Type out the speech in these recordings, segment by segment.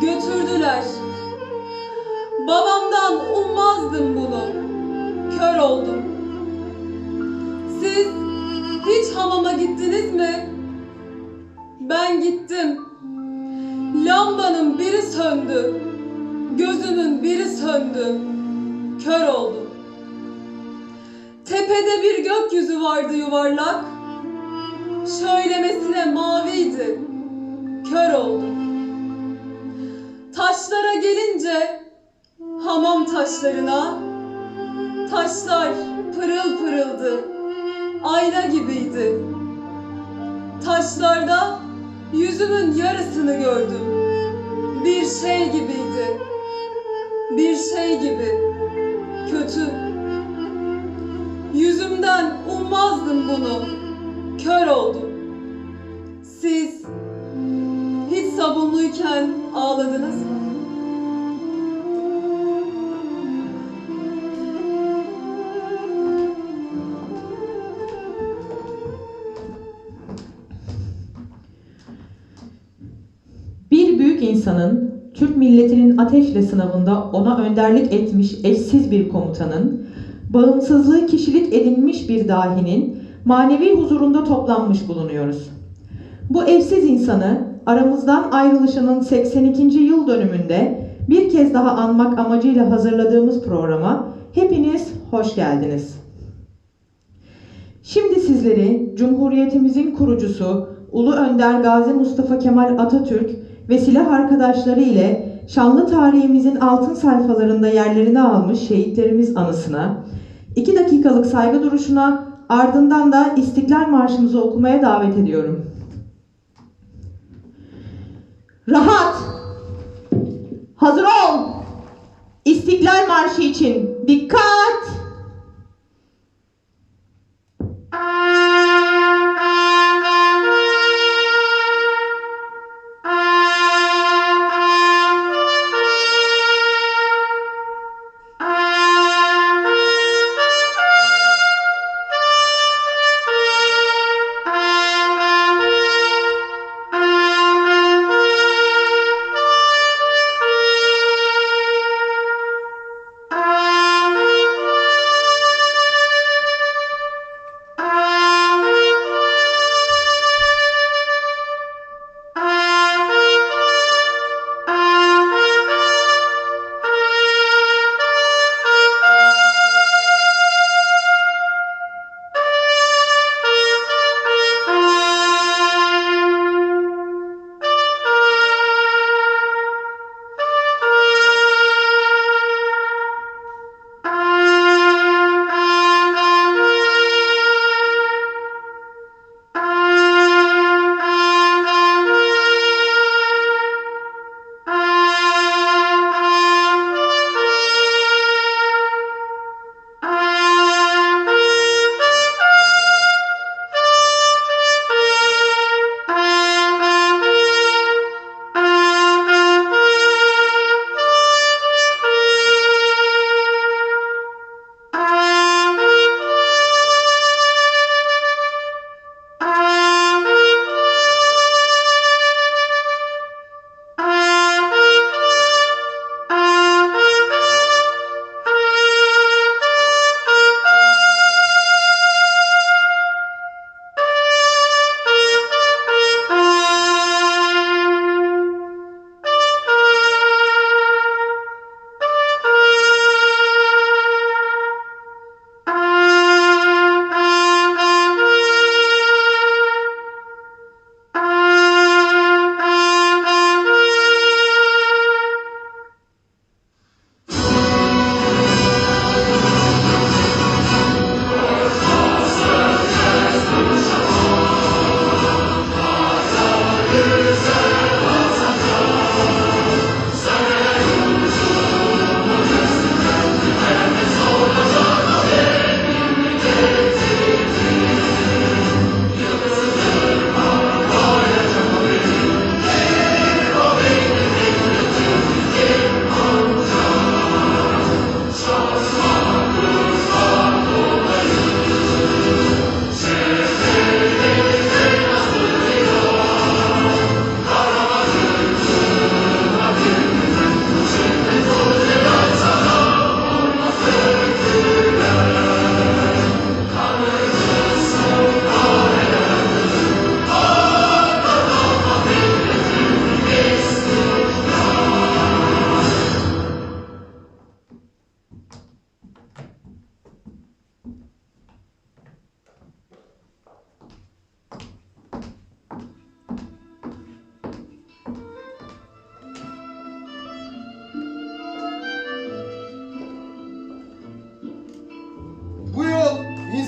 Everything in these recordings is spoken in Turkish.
götürdüler. Babamdan ummazdım bunu. Kör oldum. Siz hiç hamama gittiniz mi? Ben gittim. Lambanın biri söndü. Gözümün biri söndü. Kör oldum. Tepede bir gökyüzü vardı yuvarlak. Şöylemesine maviydi. Kör oldum. Taşlara gelince hamam taşlarına taşlar pırıl pırıldı. Ayna gibiydi. Taşlarda yüzümün yarısını gördüm. Bir şey gibiydi. Bir şey gibi. Kötü. Yüzümden ummazdım bunu. Kör oldum. Siz hiç sabunluyken ağladınız mı? Milletinin ateşle sınavında ona önderlik etmiş eşsiz bir komutanın, bağımsızlığı kişilik edinmiş bir dahinin manevi huzurunda toplanmış bulunuyoruz. Bu eşsiz insanı aramızdan ayrılışının 82. yıl dönümünde bir kez daha anmak amacıyla hazırladığımız programa hepiniz hoş geldiniz. Şimdi sizleri Cumhuriyetimizin kurucusu Ulu Önder Gazi Mustafa Kemal Atatürk ve silah arkadaşları ile şanlı tarihimizin altın sayfalarında yerlerini almış şehitlerimiz anısına, iki dakikalık saygı duruşuna ardından da İstiklal Marşımızı okumaya davet ediyorum. Rahat! Hazır ol! İstiklal Marşı için dikkat!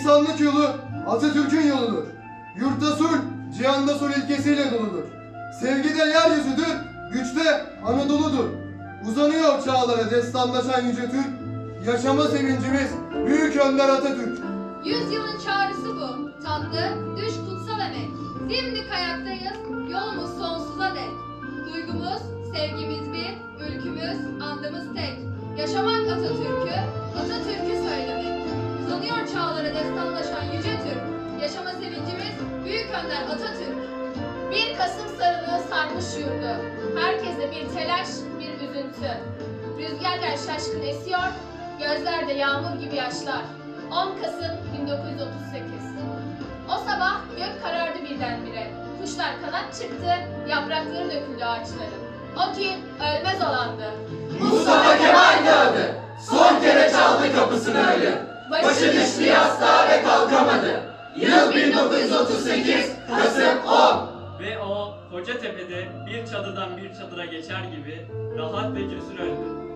İnsanlık yolu Atatürk'ün yoludur. Yurtta sulh, cihanda sulh ilkesiyle doludur. Sevgide yeryüzüdür, güçte Anadolu'dur. Uzanıyor çağlara destanlaşan yüce Türk, yaşama sevincimiz Büyük Önder Atatürk. Yüzyılın çağrısı bu. Tatlı, düş kutsal emek. Dimdik ayaktayız, yolumuz sonsuza dek. Duygumuz, sevgimiz bir, ülkümüz, andımız tek. Yaşamak Atatürk'ü, Atatürk'ü söylemek. Uzanıyor çağlara destanlaşan yüce Türk. Yaşama sevincimiz Büyük Önder Atatürk. Bir Kasım sarılığı sarmış yurdu. Herkese bir telaş, bir üzüntü. Rüzgarlar şaşkın esiyor, gözlerde yağmur gibi yaşlar. 10 Kasım 1938 O sabah gök karardı birdenbire. Kuşlar kanat çıktı, yaprakları döküldü ağaçların. O ki ölmez olandı. Mustafa Kemal'di adı. Son kere çaldı kapısını ölüm. Başı düştü yastığa ve kalkamadı. Yıl 1938, Kasım 10. Ve o Kocatepe'de bir çadırdan bir çadıra geçer gibi rahat ve cesur öldü.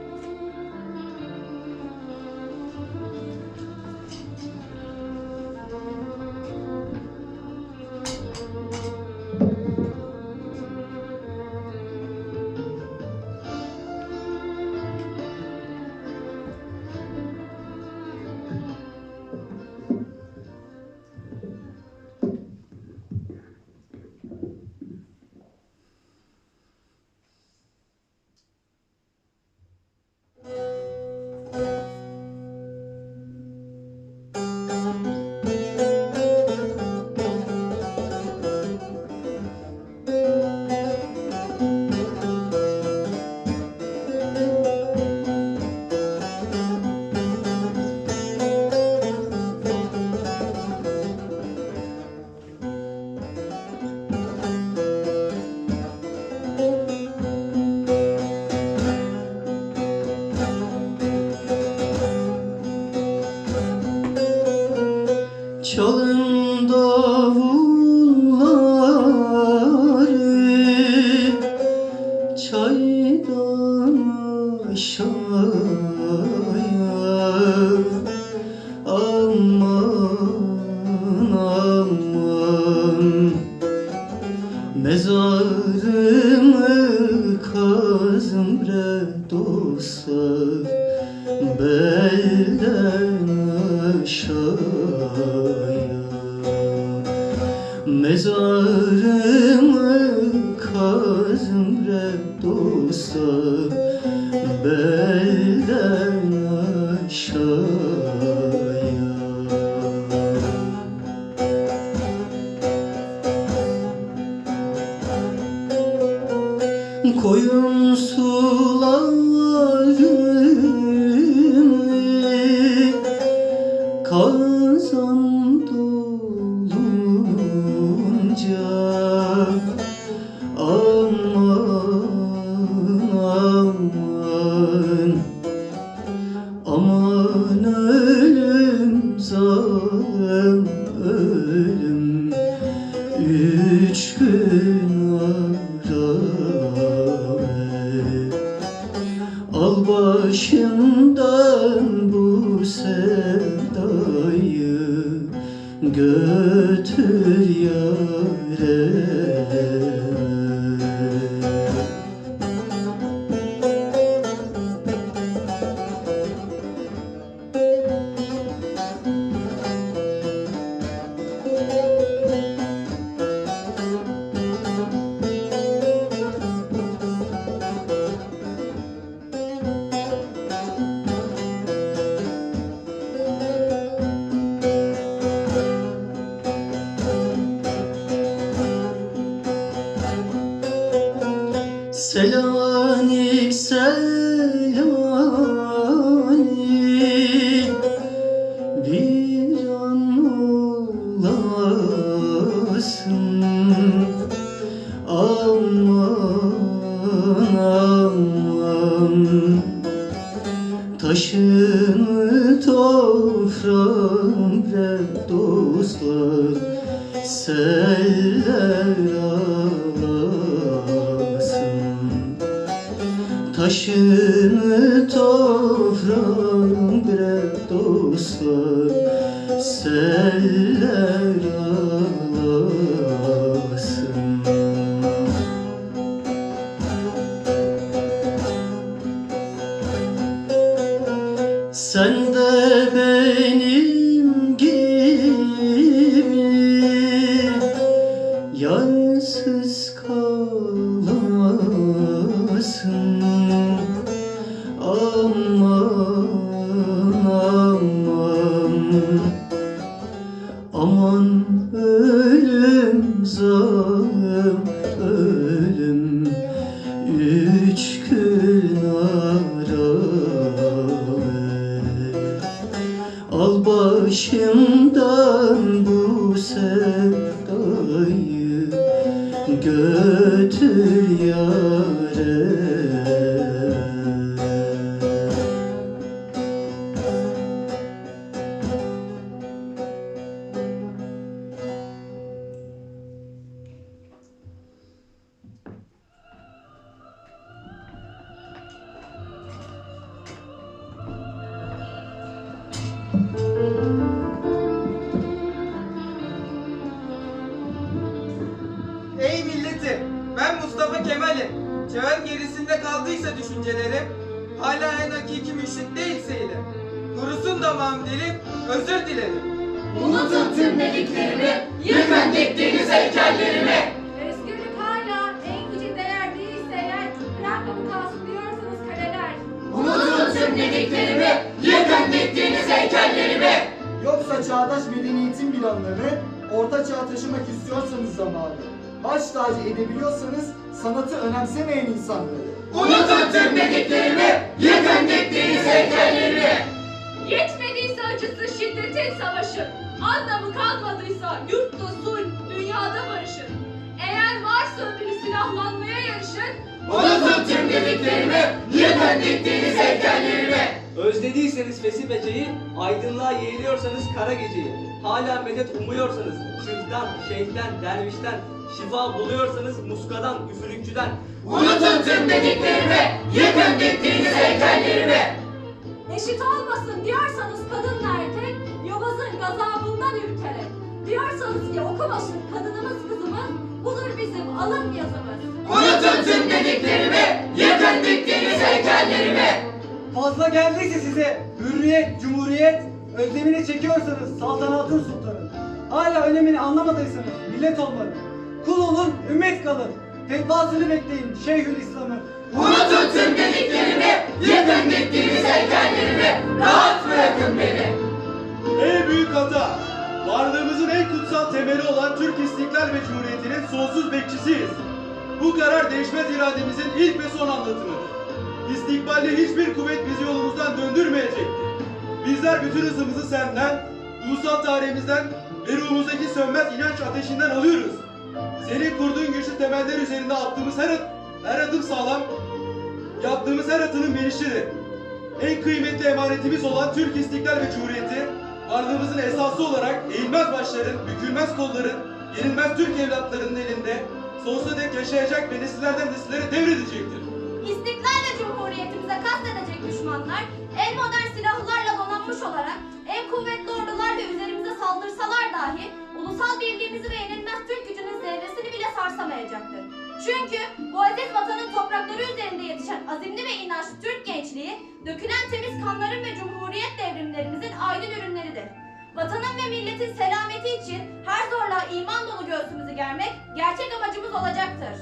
Resulallah bre dostlar Seller alasın Taşını toprağım bre dostlar seller ölüm zalim ölüm Ben Mustafa Kemal'im. Çağın gerisinde kaldıysa düşüncelerim, hala en hakiki müşrik değilse ile. Kurusun damağım dilim, özür dilerim. Unutun tüm dediklerimi, yıkın diktiğiniz heykellerimi. Özgürlük hala en yüce değer değilse eğer bırakmadı kalsın diyorsanız kaleler. Unutun tüm dediklerimi, yıkın diktiğiniz heykellerimi. Yoksa çağdaş medeniyetin planlarını orta çağa taşımak istiyorsanız zamanı, baş tacı edebiliyorsanız sanatı önemsemeyen insanları, Unutun tüm dediklerimi, yıkın diktiğiniz heykellerimi. Yetmediyse acısı şiddetin savaşı, anlamı kalmadıysa yurtta sulh, dünyada barışın. Eğer varsa ömrü silahlanmaya yarışın, Unutun tüm dediklerimi, yıkın diktiğiniz heykellerimi. Özlediyseniz fesih beceyi, aydınlığa yeğliyorsanız kara geceyi, hala medet umuyorsanız, şırhtan, şeyhten, dervişten, şifa buluyorsanız muskadan, üfürükçüden, Unutun tüm dediklerimi, yıkın diktiğiniz heykellerimi. eşit olmasın diyorsanız kadınla erkek, yobazın gazabından ürkerek. Diyorsanız ki okumasın kadınımız kızımız, budur bizim alın yazımız. Unutun tüm dediklerimi, yıkın diktiğiniz heykellerimi. Fazla geldiyse size hürriyet, cumhuriyet, özlemini çekiyorsanız saltanatın sultanı. Hala önemini anlamadıysanız millet olmalı. Kul olun, ümmet kalın. Fetvasını bekleyin Şeyhül İslam'ı. Unutun tüm dediklerimi, yıkın diktiğiniz heykellerimi. Rahat bırakın beni. Ey büyük ata! Varlığımızın en kutsal temeli olan Türk İstiklal ve Cumhuriyeti'nin sonsuz bekçisiyiz. Bu karar değişmez irademizin ilk ve son anlatımıdır. İstikbalde hiçbir kuvvet bizi yolumuzdan döndürmeyecektir. Bizler bütün hızımızı senden, ulusal tarihimizden ve ruhumuzdaki sönmez inanç ateşinden alıyoruz. Senin kurduğun güçlü temeller üzerinde attığımız her, her adım sağlam, yaptığımız her atının bilinçlidir. En kıymetli emanetimiz olan Türk İstiklal ve Cumhuriyeti, varlığımızın esası olarak eğilmez başların, bükülmez kolların, yenilmez Türk evlatlarının elinde sonsuza dek yaşayacak ve nesillerden nesillere devredecektir. İstiklal ve Cumhuriyetimize kastedecek düşmanlar en modern silahlarla donanmış olarak en kuvvetli ordularla üzerimize saldırsalar dahi ulusal birliğimizi ve yenilmez Türk gücünün zerresini bile sarsamayacaktır. Çünkü bu aziz vatanın toprakları üzerinde yetişen azimli ve inançlı Türk gençliği dökülen temiz kanların ve cumhuriyet devrimlerimizin aydın ürünleridir. Vatanın ve milletin selameti için her zorluğa iman dolu göğsümüzü germek gerçek amacımız olacaktır.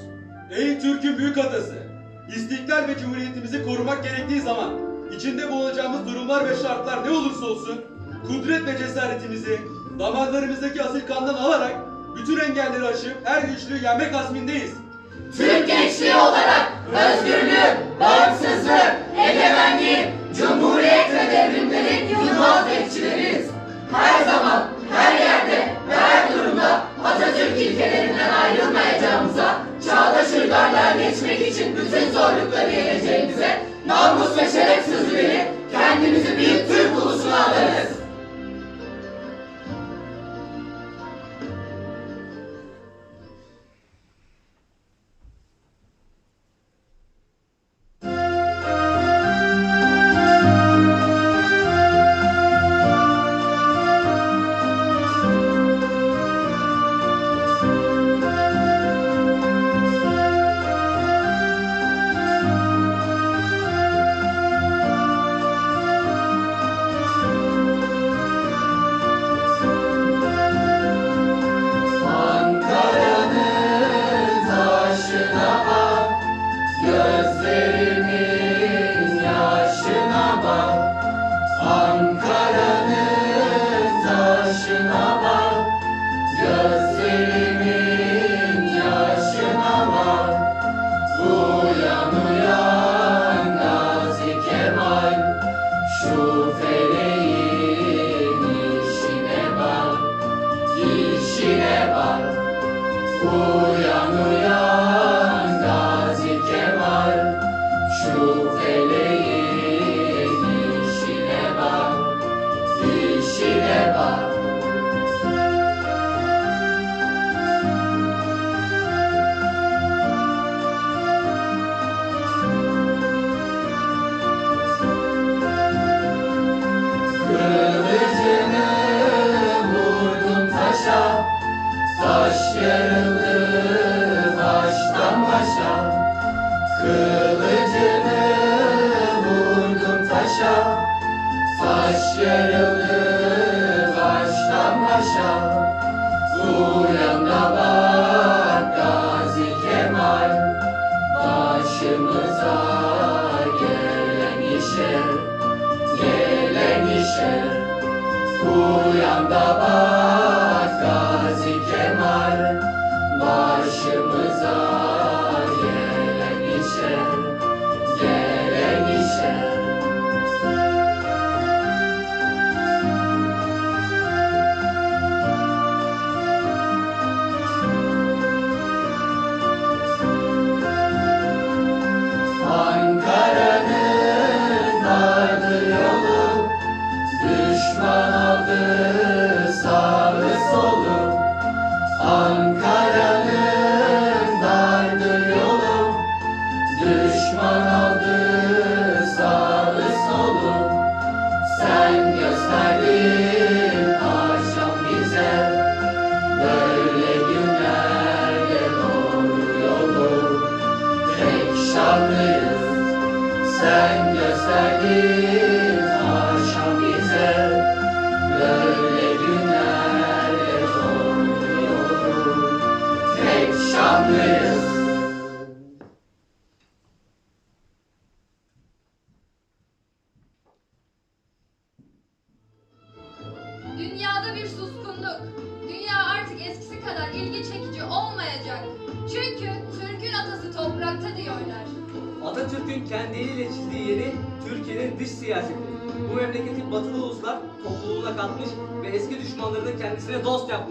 Ey Türk'ün büyük atası! İstiklal ve Cumhuriyetimizi korumak gerektiği zaman içinde bulunacağımız durumlar ve şartlar ne olursa olsun kudret ve cesaretimizi damarlarımızdaki asil kandan alarak bütün engelleri aşıp her güçlüğü yenmek azmindeyiz. Türk gençliği olarak özgürlüğün, bağımsızlığın, egemenliğin, cumhuriyet ve devrimlerin yılmaz bekçileriyiz. Her zaman,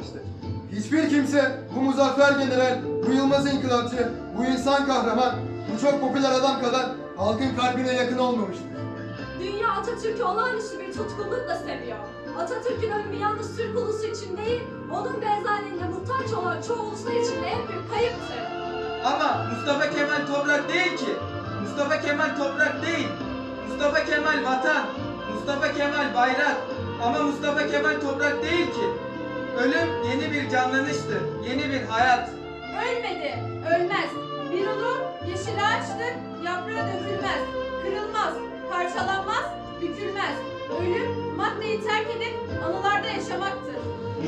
yapmıştır. Hiçbir kimse bu muzaffer general, bu Yılmaz inkılapçı, bu insan kahraman, bu çok popüler adam kadar halkın kalbine yakın olmamıştır. Dünya Atatürk'ü olağanüstü bir tutkunlukla seviyor. Atatürk'ün ölümü yalnız Türk ulusu için değil, onun benzerliğine muhtaç olan çoğu uluslar için de en büyük kayıptır. Ama Mustafa Kemal toprak değil ki. Mustafa Kemal toprak değil. Mustafa Kemal vatan. Mustafa Kemal bayrak. Ama Mustafa Kemal toprak değil ki. Ölüm yeni bir canlanıştır. Yeni bir hayat. Ölmedi, ölmez. Bir ulu yeşil ağaçtır, yaprağı dökülmez, kırılmaz, parçalanmaz, bükülmez. Ölüm maddeyi terk edip anılarda yaşamaktır.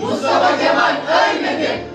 Mustafa Kemal ölmedi.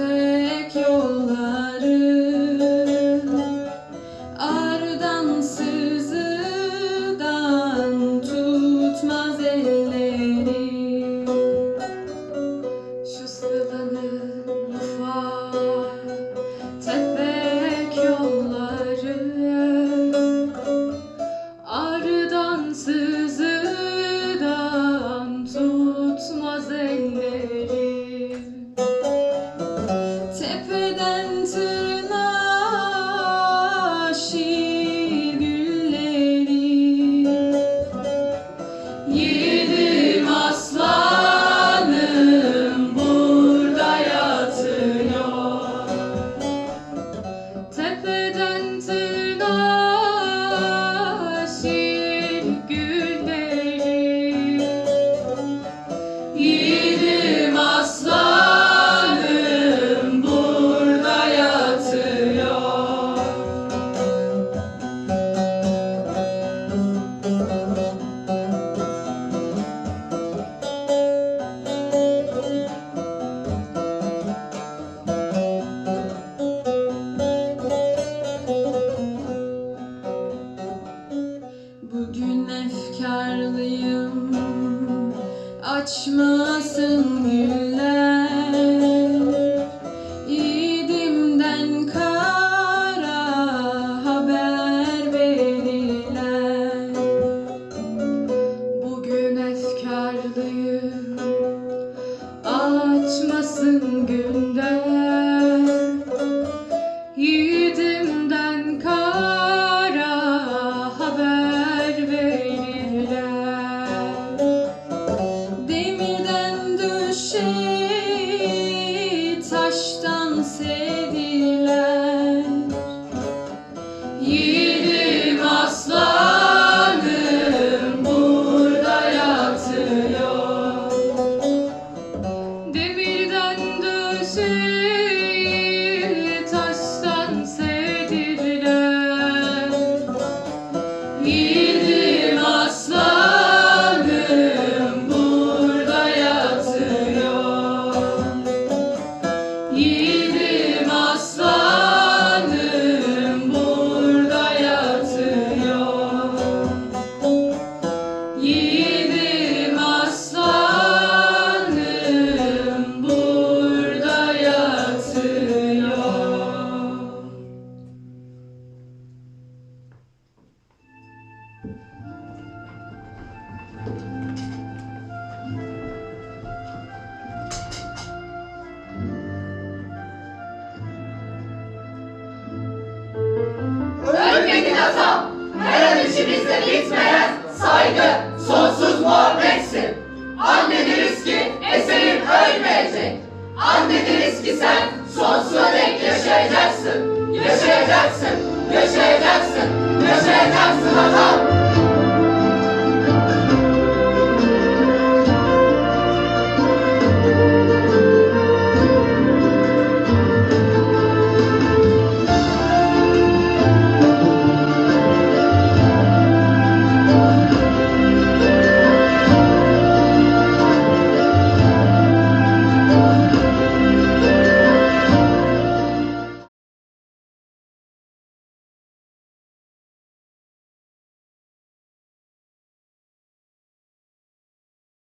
faith. You. Sen sonsuza dek yaşayacaksın. Yaşayacaksın, yaşayacaksın, yaşayacaksın atam.